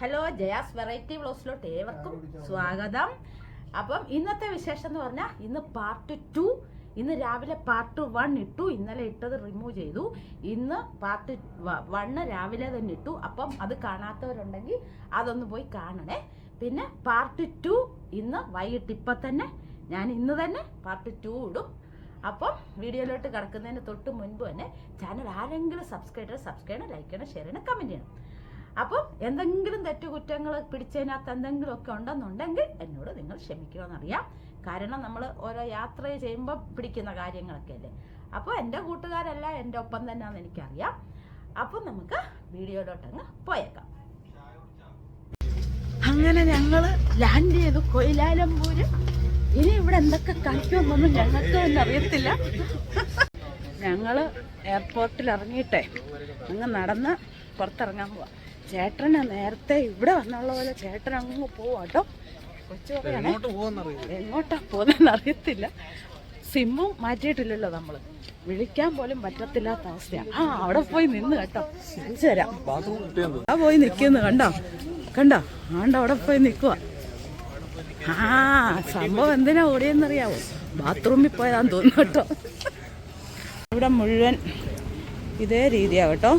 Hello Jaya's variety വ്ലോസിലോട്ട് ഏവർക്കും സ്വാഗതം. അപ്പം ഇന്നത്തെ വിശേഷം എന്ന് പറഞ്ഞാൽ ഇന്ന് പാർട്ട് ടു ഇന്ന് രാവിലെ പാർട്ട് വൺ ഇട്ടു ഇന്നലെ ഇട്ടത് റിമൂവ് ചെയ്തു. ഇന്ന് പാർട്ട് വണ്ണ് രാവിലെ തന്നെ ഇട്ടു. അപ്പം അത് കാണാത്തവരുണ്ടെങ്കിൽ അതൊന്ന് പോയി കാണണേ. പിന്നെ പാർട്ട് ടു ഇന്ന് വൈകിട്ട് ഇപ്പം തന്നെ ഞാൻ ഇന്ന് തന്നെ പാർട്ട് ടു ഇടും. അപ്പം വീഡിയോയിലോട്ട് കിടക്കുന്നതിന് തൊട്ട് മുൻപ് തന്നെ ചാനൽ ആരെങ്കിലും സബ്സ്ക്രൈബ് ചെയ്യണം സബ്സ്ക്രൈബ് ചെയ്യണം ലൈക്ക് ചെയ്യണം ഷെയർ ചെയ്യണം കമന്റ് ചെയ്യണം. അപ്പം എന്തെങ്കിലും തെറ്റുകുറ്റങ്ങൾ പിടിച്ചതിനകത്ത് എന്തെങ്കിലും ഒക്കെ ഉണ്ടെന്നുണ്ടെങ്കിൽ എന്നോട് നിങ്ങൾ ക്ഷമിക്കണമെന്നറിയാം. കാരണം നമ്മൾ ഓരോ യാത്ര ചെയ്യുമ്പോൾ പിടിക്കുന്ന കാര്യങ്ങളൊക്കെ അല്ലേ? അപ്പോൾ എന്റെ കൂട്ടുകാരല്ല എന്റെ ഒപ്പം തന്നെയാണെന്ന് എനിക്കറിയാം. അപ്പം നമുക്ക് വീഡിയോയിലോട്ടങ്ങ് പോയേക്കാം. അങ്ങനെ ഞങ്ങൾ ലാൻഡ് ചെയ്തു കൊയിലാലംപൂര് ഇനി ഇവിടെ എന്തൊക്കെ കളിക്കുമെന്നൊന്നും ഞങ്ങൾക്ക് തന്നെ അറിയത്തില്ല. ഞങ്ങൾ എയർപോർട്ടിൽ ഇറങ്ങിയിട്ടേ അങ്ങ് നടന്ന് പുറത്തിറങ്ങാൻ പോവാ. ചേട്ടന് നേരത്തെ ഇവിടെ വന്നുള്ള പോലെ ചേട്ടൻ അങ്ങ് പോവാട്ടോ കൊച്ചു എങ്ങോട്ടാ പോകുന്നതെന്ന് അറിയത്തില്ല സിമ്മും മാറ്റിയിട്ടില്ലല്ലോ നമ്മൾ. വിളിക്കാൻ പോലും പറ്റത്തില്ലാത്ത അവസ്ഥയാണ് ആ അവിടെ പോയി നിന്ന് കേട്ടോ. തിരിച്ചു തരാം. ആ പോയി നിൽക്കുന്നു കണ്ടോ? കണ്ടോ? ആണ്ട് അവിടെ പോയി നിൽക്കുക ആ സംഭവം എന്തിനാ ഓടിയെന്നറിയാവോ? ബാത്റൂമിൽ പോയതാന്ന് തോന്നുന്നു കേട്ടോ. ഇവിടെ മുഴുവൻ ഇതേ രീതിയാ കേട്ടോ.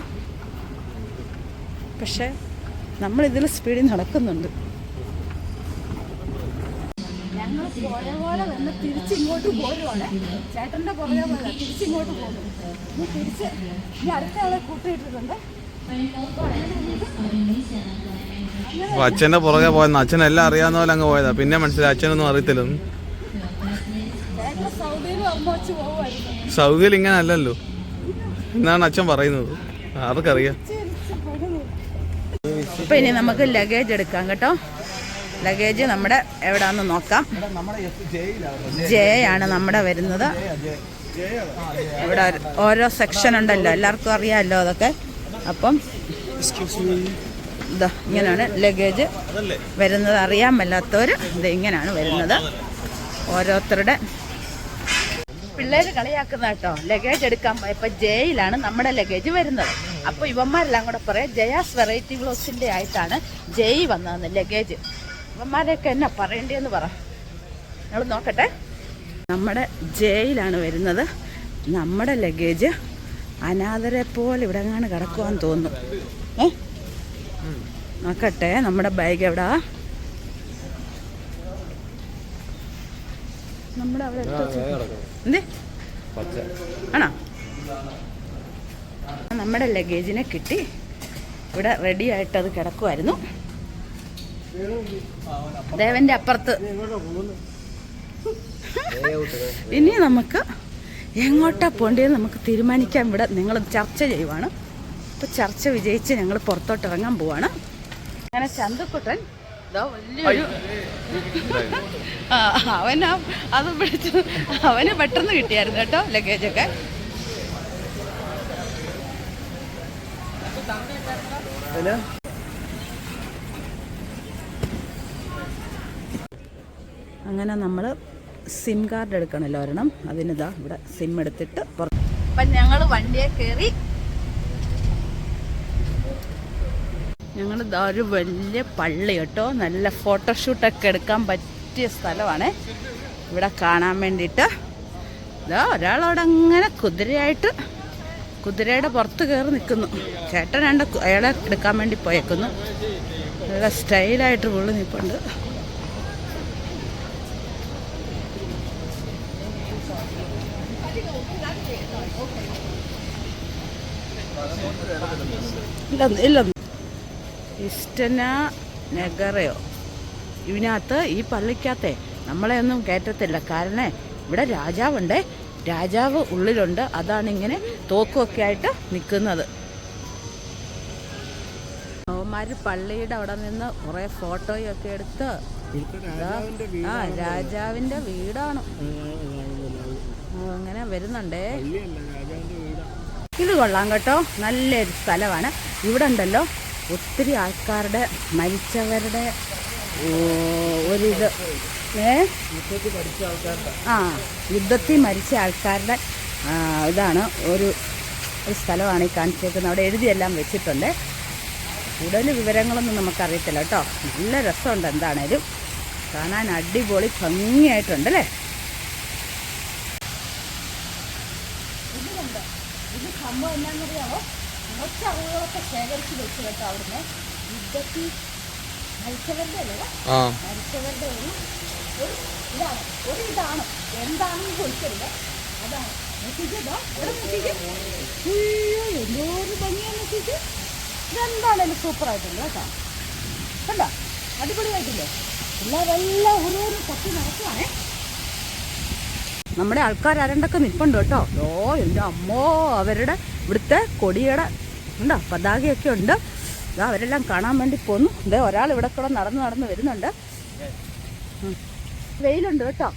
പക്ഷെ നമ്മൾ ഇതിൽ സ്പീഡിൽ നടക്കുന്നുണ്ട്. ഞങ്ങൾ പുറകെ പോലെ തന്നെ തിരിച്ചിങ്ങോട്ട് പോരുവാണ്. ചേട്ടന്റെ പുറകെ പോലെ തിരിച്ചിങ്ങോട്ട് പോകും ഇനി തിരിച്ച് ഇനി അടുത്ത ആളെ കൂട്ടിയിട്ടിട്ടുണ്ട്. അപ്പൊ അച്ഛന്റെ പുറകെ പോയെന്ന് അച്ഛൻ എല്ലാം അറിയാവുന്ന പോലെ അങ്ങ് പോയതാ. പിന്നെ മനസ്സിലായി അച്ഛനൊന്നും അറിയത്തില്ലെന്ന്. സൗദിയിൽ പോകുമായിരുന്നു സൗകര്യം ഇങ്ങനെ അല്ലല്ലോ എന്നാണ് അച്ഛൻ പറയുന്നത്. ആർക്കറിയാം അപ്പൊ ഇനി നമുക്ക് ലഗേജ് എടുക്കാം കേട്ടോ. ലഗേജ് നമ്മുടെ എവിടാന്ന് നോക്കാം. ജെ ആണ് നമ്മുടെ വരുന്നത്. ഇവിടെ ഓരോ സെക്ഷൻ ഉണ്ടല്ലോ. എല്ലാവർക്കും അറിയാമല്ലോ അതൊക്കെ. അപ്പം ഇതാ ഇങ്ങനെയാണ് ലഗേജ് വരുന്നത്. അറിയാൻ മേലാത്തവർ ഇത് ഇങ്ങനെയാണ് വരുന്നത്. ഓരോരുത്തരുടെ പിള്ളേര് കളിയാക്കുന്ന കേട്ടോ ലഗേജ് എടുക്കാൻ ഇപ്പൊ ജയിലാണ് നമ്മുടെ ലഗേജ് വരുന്നത്. അപ്പൊ ഇവന്മാരെല്ലാം കൂടെ പറയാം ജയാസ് വെറൈറ്റി ക്ലോസിന്റെ ആയിട്ടാണ് ജയ് വന്നതെന്ന് ലഗേജ് ഇവന്മാരെയൊക്കെ എന്നാ പറയണ്ടേന്ന് പറ. നിങ്ങൾ നോക്കട്ടെ. നമ്മുടെ ജയിലാണ് വരുന്നത്. നമ്മുടെ ലഗേജ് അനാഥരെ പോലെ ഇവിടെ എങ്ങാണ് കിടക്കുവാന്ന് തോന്നുന്നു. ഏ? നോക്കട്ടെ നമ്മുടെ ബാഗ് എവിടാ? നമ്മുടെ അവിടെ. എന്തേ? ആണോ? നമ്മുടെ ലഗേജിനെ കിട്ടി. ഇവിടെ റെഡി ആയിട്ട് അത് കിടക്കുമായിരുന്നു ദേവന്റെ അപ്പുറത്ത്. ഇനി നമുക്ക് എങ്ങോട്ടാ പോണ്ടേന്ന് നമുക്ക് തീരുമാനിക്കാൻ ഇവിടെ നിങ്ങൾ ചർച്ച ചെയ്യുവാണ്. അപ്പോൾ ചർച്ച വിജയിച്ച് ഞങ്ങൾ പുറത്തോട്ട് ഇറങ്ങാൻ പോവാണ്. അങ്ങനെ ചന്തുക്കുട്ടൻ വലിയൊരു അവനാ അത് പിടിച്ചു അവന് പെട്ടെന്ന് കിട്ടിയായിരുന്നു കേട്ടോ ലഗേജൊക്കെ അങ്ങനെ നമ്മൾ സിം കാർഡ് എടുക്കണമല്ലോ ഒരെണ്ണം. അതിനിതാ ഇവിടെ സിം എടുത്തിട്ട് പുറത്ത് അപ്പം ഞങ്ങൾ വണ്ടിയെ കയറി ഞങ്ങൾ ഒരു വലിയ പള്ളി കേട്ടോ. നല്ല ഫോട്ടോഷൂട്ടൊക്കെ എടുക്കാൻ പറ്റിയ സ്ഥലമാണ്. ഇവിടെ കാണാൻ വേണ്ടിയിട്ട്. ഇതാ ഒരാളവിടെ അങ്ങനെ കുതിരയായിട്ട് കുതിരയുടെ പുറത്ത് കയറി നിൽക്കുന്നു ചേട്ടൻ രണ്ട് അയാളെ എടുക്കാൻ വേണ്ടി പോയേക്കുന്നു. നല്ല സ്റ്റൈലായിട്ട് പുള്ളി നിൽപ്പുണ്ട് ഇല്ല ഇല്ല. ഇഷ്ടന നഗറയോ ഇതിനകത്ത് ഈ പള്ളിക്കകത്തെ നമ്മളെ ഒന്നും കയറ്റത്തില്ല കാരണം ഇവിടെ രാജാവുണ്ട്. രാജാവ് ഉള്ളിലുണ്ട്. അതാണ് ഇങ്ങനെ തോക്കുമൊക്കെ ആയിട്ട് നിൽക്കുന്നത് അവന്മാർ പള്ളിയുടെ അവിടെ നിന്ന് കുറേ ഫോട്ടോയൊക്കെ എടുത്ത് ആ രാജാവിന്റെ വീടാണ്. അങ്ങനെ വരുന്നുണ്ടേ. ഇത് കൊള്ളാം കേട്ടോ. നല്ലൊരു സ്ഥലമാണ്. ഇവിടെ ഉണ്ടല്ലോ. ഒത്തിരി ആൾക്കാരുടെ മരിച്ചവരുടെ ഒരിത്. ഏ? ആ യുദ്ധത്തിൽ മരിച്ച ആൾക്കാരുടെ ഇതാണ് ഒരു സ്ഥലമാണ് ഈ കാണിച്ചേക്കുന്നത്. അവിടെ എഴുതിയെല്ലാം വെച്ചിട്ടുണ്ട്. കൂടുതൽ വിവരങ്ങളൊന്നും നമുക്കറിയത്തില്ല കേട്ടോ. നല്ല രസമുണ്ട് എന്താണേലും. കാണാൻ അടിപൊളി ഭംഗിയായിട്ടുണ്ട് അല്ലേ? ഇത് സംഭവം എന്നാണെന്നറിയാമോ കുറച്ച് അറിവുകളൊക്കെ ശേഖരിച്ച് വെച്ച് കേട്ടോ അവിടുന്ന്. യുദ്ധത്തിൽ മരിച്ചവരുടെ അല്ലേ മരിച്ചവരുടെ ഒരു ഒരു ഇതാണ് ഒരു ഇതാണ്. എന്താണെന്ന് ചോദിക്കരുത് അതാണ്. നോക്കിക്കോ ഇവിടെ നോക്കിക്കേ അയ്യോ എന്തോ ഒരു ഭംഗിയാണ് നോക്കിക്കേ ഇതെന്താണേലും സൂപ്പറായിട്ടുണ്ട് കേട്ടോ. കണ്ടോ? അടിപൊളിയായിട്ടില്ലേ? എല്ലാവരെല്ലാം ഓരോരോ തപ്പി നടക്കുവാണേ. നമ്മുടെ ആൾക്കാർ ആരണ്ടൊക്കെ നിൽപ്പുണ്ട് കേട്ടോ. ഓ എന്റെ അമ്മോ അവരുടെ ഇവിടുത്തെ കൊടിയുടെ ഉണ്ടോ. പതാകയൊക്കെ ഉണ്ട്. ഇതാ അവരെല്ലാം കാണാൻ വേണ്ടി പോന്നു. ഇതേ ഒരാൾ ഇവിടെ കൂടെ നടന്ന് നടന്ന് വരുന്നുണ്ട്. വെയിലുണ്ട് കേട്ടോ.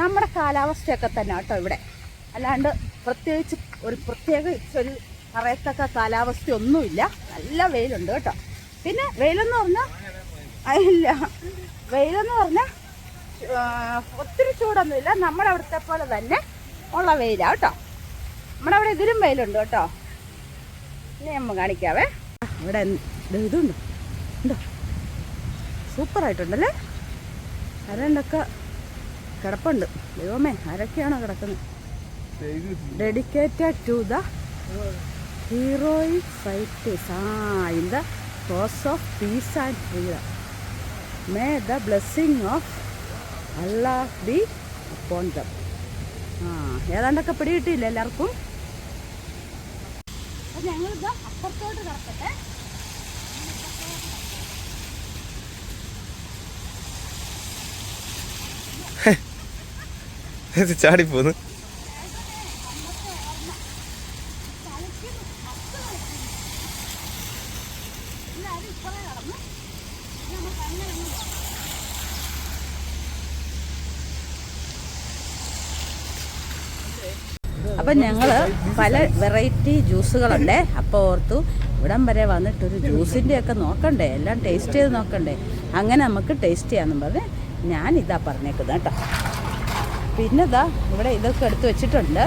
നമ്മുടെ കാലാവസ്ഥയൊക്കെ തന്നെ കേട്ടോ ഇവിടെ. അല്ലാണ്ട് പ്രത്യേകിച്ച് ഒരു പ്രത്യേക ഒരു പറയത്തക്ക കാലാവസ്ഥയൊന്നുമില്ല. നല്ല വെയിലുണ്ട് കേട്ടോ. പിന്നെ വെയിലെന്ന് പറഞ്ഞാൽ ഇല്ല. വെയിലെന്ന് പറഞ്ഞാൽ ഒത്തിരി ചൂടൊന്നുമില്ല. നമ്മുടെ അവിടുത്തെ പോലെ തന്നെ ഉള്ള വെയിലാണ് കേട്ടോ. നമ്മുടെ അവിടെ ഇതിലും വെയിലുണ്ട് കേട്ടോ. ഇനി നമ്മൾ കാണിക്കാവേ. ഇവിടെ ഇതുണ്ട്. ഉണ്ടോ? സൂപ്പറായിട്ടുണ്ടല്ലേ? അരണ്ടൊക്കെ കിടപ്പുണ്ട്. ദൈവമേ ആരൊക്കെയാണോ കിടക്കുന്നത്? Dedicated to the heroic fighters ah in the cause of peace and freedom may the blessing of Allah be upon them ah ഏതാണ്ടൊക്കെ പിടികിട്ടിയില്ല എല്ലാവർക്കും? അപ്പം ഞങ്ങളിത് അപ്പുറത്തോട്ട് കിടക്കട്ടെ. ഇത് ചാടിപ്പോന്ന്. എല്ലാവരും ഇപ്പറേ കടന്നു നമുക്ക് അങ്ങനെ അങ്ങ് പോകാം. അപ്പം ഞങ്ങൾ പല വെറൈറ്റി ജ്യൂസുകളുണ്ട്. അപ്പോൾ ഓർത്തു ഇവിടം വരെ വന്നിട്ട് ഒരു ജ്യൂസിന്റെ ഒക്കെ നോക്കണ്ടേ? എല്ലാം ടേസ്റ്റ് ചെയ്ത് നോക്കണ്ടേ? അങ്ങനെ നമുക്ക് ടേസ്റ്റ് ചെയ്യാമെന്നും പറഞ്ഞ് ഞാൻ ഇതാ പറഞ്ഞേക്കുന്നത് കേട്ടോ. പിന്നെ ഇതാ ഇവിടെ ഇതൊക്കെ എടുത്ത് വെച്ചിട്ടുണ്ട്.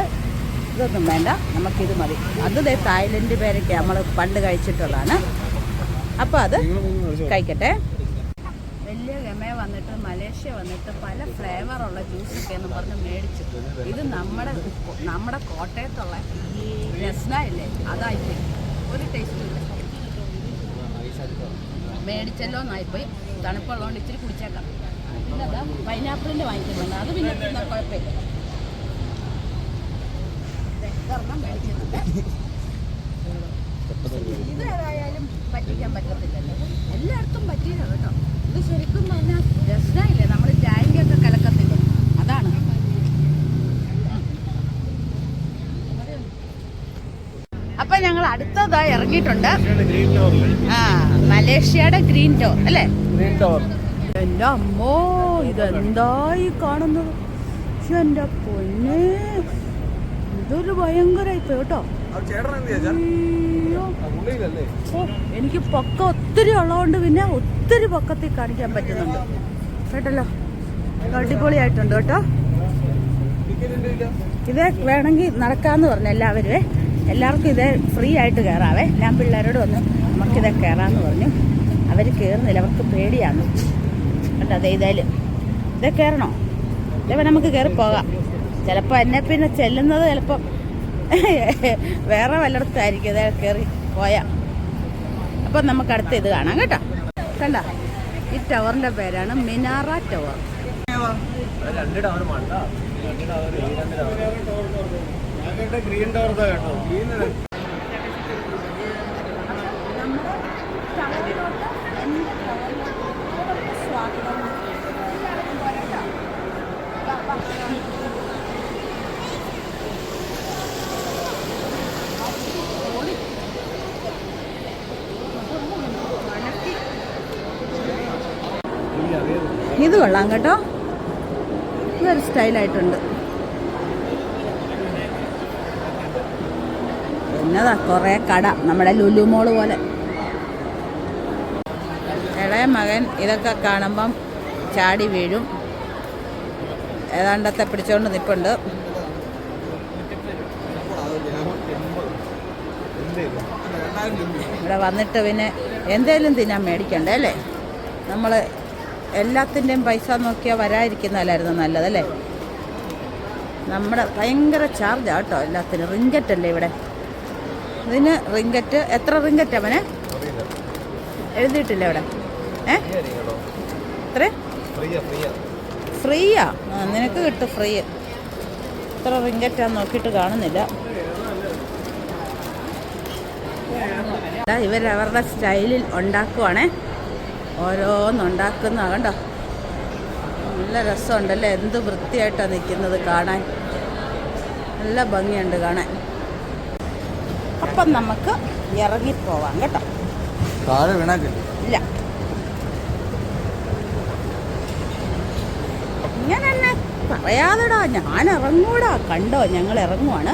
ഇതൊന്നും വേണ്ട നമുക്കിത് മതി. അത് ദേ തായ്ലൻഡ് പേരൊക്കെ നമ്മൾ പണ്ട് കഴിച്ചിട്ടുള്ളതാണ്. അപ്പോൾ അത് കഴിക്കട്ടെ. വലിയ ഗമയ വന്നിട്ട് മലേഷ്യ വന്നിട്ട് പല ഫ്ലേവറുള്ള ജ്യൂസൊക്കെ എന്ന് പറഞ്ഞ് മേടിച്ചു ഇത് നമ്മുടെ നമ്മുടെ കോട്ടയത്തുള്ള രസ്ന ഇല്ലേ? അതായിപ്പോയി ഒരു ടേസ്റ്റും ഇല്ല. മേടിച്ചല്ലോ എന്നായിപ്പോയി. തണുപ്പുള്ളതുകൊണ്ട് ഇച്ചിരി കുടിച്ചേക്കാം. പിന്നെ അതാ പൈനാപ്പിളിന്റെ വാങ്ങിക്കുന്നുണ്ട് അത് പിന്നെ കുഴപ്പമില്ല. ദേ, ഇതൊരെണ്ണം മേടിക്കുന്നുണ്ട് ഇത് ഏതായാലും പറ്റിക്കാൻ പറ്റത്തില്ലല്ലോ. എല്ലായിടത്തും പറ്റിയില്ല കേട്ടോ. അപ്പൊ ഞങ്ങൾ അടുത്തതായി ഇറങ്ങിയിട്ടുണ്ട്. ആ മലേഷ്യയുടെ ഗ്രീൻ ടോർ അല്ലേ? എന്റെ അമ്മോ ഇതെന്തായി കാണുന്നത്? എന്റെ പൊന്നെ. ഇതൊരു ഭയങ്കരായി പോയി കേട്ടോ. എനിക്ക് പൊക്ക ഒത്തിരി ഉള്ളതുകൊണ്ട് പിന്നെ ഒത്തിരി പൊക്കത്തിൽ കാണിക്കാൻ പറ്റുന്നുണ്ട്. കേട്ടല്ലോ? അടിപൊളിയായിട്ടുണ്ട് കേട്ടോ. ഇത് വേണമെങ്കിൽ നടക്കാന്ന് പറഞ്ഞു എല്ലാവരും. എല്ലാവർക്കും ഇത് ഫ്രീ ആയിട്ട് കയറാവേ. ഞാൻ പിള്ളേരോട് വന്ന് നമുക്കിത് കയറാമെന്ന് പറഞ്ഞു. അവർ കയറുന്നില്ല അവർക്ക് പേടിയാണ്. കേട്ടോ അതെ ഇതായാലും ഇത് കയറണോ? ഇതേ നമുക്ക് കയറി പോകാം. ചിലപ്പോൾ എന്നെ പിന്നെ ചെല്ലുന്നത് ചിലപ്പം വേറെ വല്ലയിടത്തായിരിക്കും ഇതേ കയറി പോയാ. അപ്പം നമുക്ക് അടുത്ത ഇത് കാണാം കേട്ടോ. കണ്ട? ഈ ടവറിന്റെ പേരാണ് മിനാറ ടവർ. ഗ്രീൻ ടവർ കേട്ടോ ഗ്രീൻ നമ്മുടെ ടവറിലോട്ട് എന്റെ ടവറിലോട്ട് സ്വാഗതം എല്ലാവരും പോരട്ടോ വാ, വാ. ഓടി. മണക്കി. ഇത് കൊള്ളാം കേട്ടോ. ഇതൊരു സ്റ്റൈലായിട്ടുണ്ട്. എന്നതാ കുറേ കട നമ്മുടെ ലുലു മോൾ പോലെ. ഇളയ മകൻ ഇതൊക്കെ കാണുമ്പം ചാടി വീഴും. ഏതാണ്ടത്തെ പിടിച്ചോണ്ട് നിൽപ്പുണ്ട് ഇവിടെ വന്നിട്ട് പിന്നെ എന്തേലും തിന്നാൻ മേടിക്കണ്ടേ അല്ലേ? നമ്മൾ എല്ലാത്തിന്റെയും പൈസ നോക്കിയാൽ വരാതിരിക്കുന്നതല്ലായിരുന്നു നല്ലതല്ലേ? നമ്മുടെ ഭയങ്കര ചാർജാണ് കേട്ടോ എല്ലാത്തിനും. റിങ്കറ്റ് അല്ലേ ഇവിടെ? ഇതിന് റിങ്കറ്റ് എത്ര റിങ്കറ്റ് അവനെ എഴുതിയിട്ടില്ല ഇവിടെ ഏ? എത്ര? ഫ്രീയാ. നിനക്ക് കിട്ടും ഫ്രീ. എത്ര റിങ്കറ്റാന്ന് നോക്കിയിട്ട് കാണുന്നില്ല. ഇവരവരുടെ സ്റ്റൈലിൽ ഉണ്ടാക്കുവാണേ. ഓരോന്നുണ്ടാക്കുന്ന കണ്ടോ? നല്ല രസമുണ്ടല്ലേ? എന്ത് വൃത്തിയായിട്ടാണ് നിൽക്കുന്നത് കാണാൻ. നല്ല ഭംഗിയുണ്ട് കാണാൻ. അപ്പം നമുക്ക് ഇറങ്ങിപ്പോവാം കേട്ടോ? കാൽ ഇല്ല. ഇങ്ങനെ തന്നെ പറയാതെടാ ഞാൻ ഇറങ്ങൂടാ കണ്ടോ ഞങ്ങൾ ഇറങ്ങുവാണ്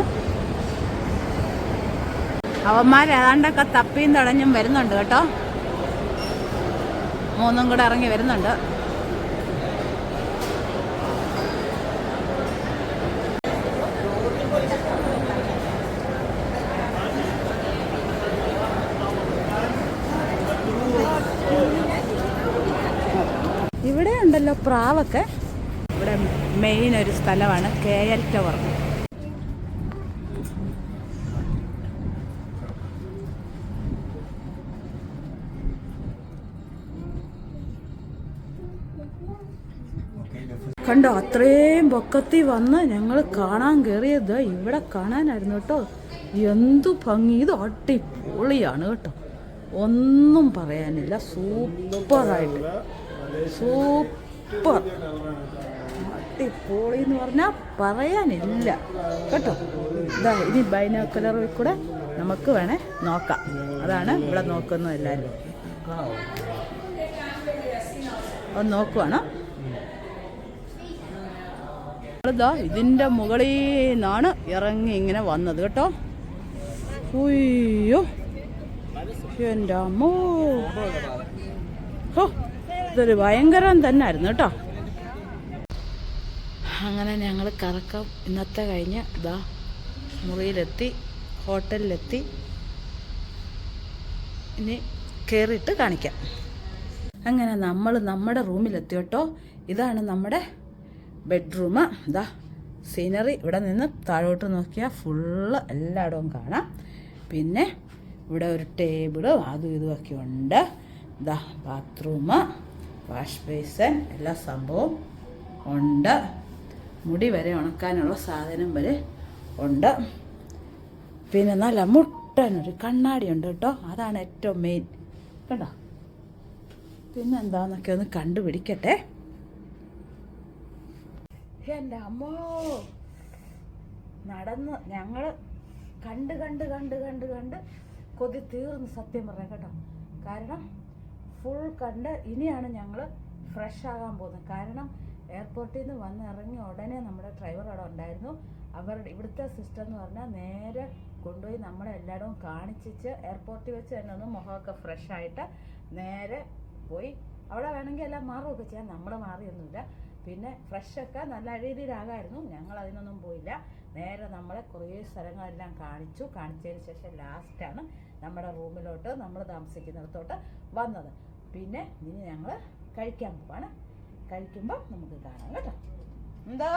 അവന്മാരേതാണ്ടൊക്കെ തപ്പിയും തടഞ്ഞും വരുന്നുണ്ട് കേട്ടോ? മൂന്നും കൂടെ ഇറങ്ങി വരുന്നുണ്ട്. ഇവിടെ ഉണ്ടല്ലോ പ്രാവൊക്കെ. ഇവിടെ മെയിൻ ഒരു സ്ഥലമാണ് കെ എൽ ടവർ. കണ്ടോ അത്രയും പൊക്കത്തിൽ വന്ന് ഞങ്ങൾ കാണാൻ കയറിയത് ഇവിടെ കാണാനായിരുന്നു കേട്ടോ. എന്തു ഭംഗി ഇത് അടിപൊളിയാണ് കേട്ടോ. ഒന്നും പറയാനില്ല സൂപ്പറായിട്ട്. സൂപ്പർ. അടിപൊളി എന്ന് പറഞ്ഞാൽ പറയാനില്ല കേട്ടോ. ഇതാ ഇനി ബൈനോക്കുലറിൽ കൂടെ നമുക്ക് വേണേ നോക്കാം. അതാണ് ഇവിടെ നോക്കുന്നത് എല്ലാവരും. ഒന്ന് നോക്കുവാണ്? നമ്മളിതാ ഇതിന്റെ മുകളിൽ നിന്നാണ് ഇറങ്ങി ഇങ്ങനെ വന്നത് കേട്ടോ. ഉയ്യോ എന്റെ അമ്മോ. ഹോ ഇതൊരു ഭയങ്കരം തന്നെ ആയിരുന്നു കേട്ടോ. അങ്ങനെ ഞങ്ങൾ കറക്കം ഇന്നത്തെ കഴിഞ്ഞ് ഇതാ മുറിയിലെത്തി ഹോട്ടലിലെത്തി. ഇനി കയറിയിട്ട് കാണിക്കാം. അങ്ങനെ നമ്മൾ നമ്മുടെ റൂമിലെത്തി കേട്ടോ. ഇതാണ് നമ്മുടെ ബെഡ്റൂം ഇതാ സീനറി ഇവിടെ നിന്ന് താഴോട്ട് നോക്കിയാൽ ഫുള്ള് എല്ലായിടവും കാണാം. പിന്നെ ഇവിടെ ഒരു ടേബിളും അതും ഇതുമൊക്കെ ഉണ്ട്. ഇതാ ബാത്റൂം വാഷ് ബേസൻ എല്ലാ സംഭവവും ഉണ്ട്. മുടി വരെ ഉണക്കാനുള്ള സാധനം വരെ ഉണ്ട്. പിന്നെ നല്ല മുട്ടനൊരു കണ്ണാടി ഉണ്ട് കേട്ടോ. അതാണ് ഏറ്റവും മെയിൻ കണ്ടോ? പിന്നെ എന്താണെന്നൊക്കെ ഒന്ന് കണ്ടുപിടിക്കട്ടെ. എന്റെ അമ്മോ. നടന്ന് ഞങ്ങൾ കണ്ട് കണ്ട് കണ്ട് കണ്ട് കണ്ട് കൊതി തീർന്ന് സത്യം പറയാം കേട്ടോ. കാരണം ഫുൾ കണ്ട് ഇനിയാണ് ഞങ്ങൾ ഫ്രഷ് ആകാൻ പോകുന്നത്. കാരണം എയർപോർട്ടിൽ നിന്ന് വന്ന് ഇറങ്ങി ഉടനെ നമ്മുടെ ഡ്രൈവർ അവിടെ ഉണ്ടായിരുന്നു. അവരുടെ ഇവിടുത്തെ സിസ്റ്റം എന്ന് പറഞ്ഞാൽ നേരെ കൊണ്ടുപോയി നമ്മളെ എല്ലായിടവും കാണിച്ചിച്ച് എയർപോർട്ടിൽ വെച്ച് തന്നെ ഒന്ന് മുഖമൊക്കെ ഫ്രഷ് ആയിട്ട് നേരെ പോയി. അവിടെ വേണമെങ്കിൽ എല്ലാം മാറുകയൊക്കെ ചെയ്യാം. നമ്മൾ മാറിയൊന്നുമില്ല. പിന്നെ ഫ്രഷൊക്കെ നല്ല രീതിയിലാകായിരുന്നു. ഞങ്ങൾ അതിനൊന്നും പോയില്ല. നേരെ നമ്മളെ കുറേ സ്ഥലങ്ങളെല്ലാം കാണിച്ചു. കാണിച്ചതിന് ശേഷം ലാസ്റ്റാണ് നമ്മുടെ റൂമിലോട്ട് നമ്മൾ താമസിക്കുന്നിടത്തോട്ട് വന്നത്. പിന്നെ ഇനി ഞങ്ങൾ കഴിക്കാൻ പോവാണ്. കഴിക്കുമ്പോൾ നമുക്ക് കാണാം കേട്ടോ. എന്താ?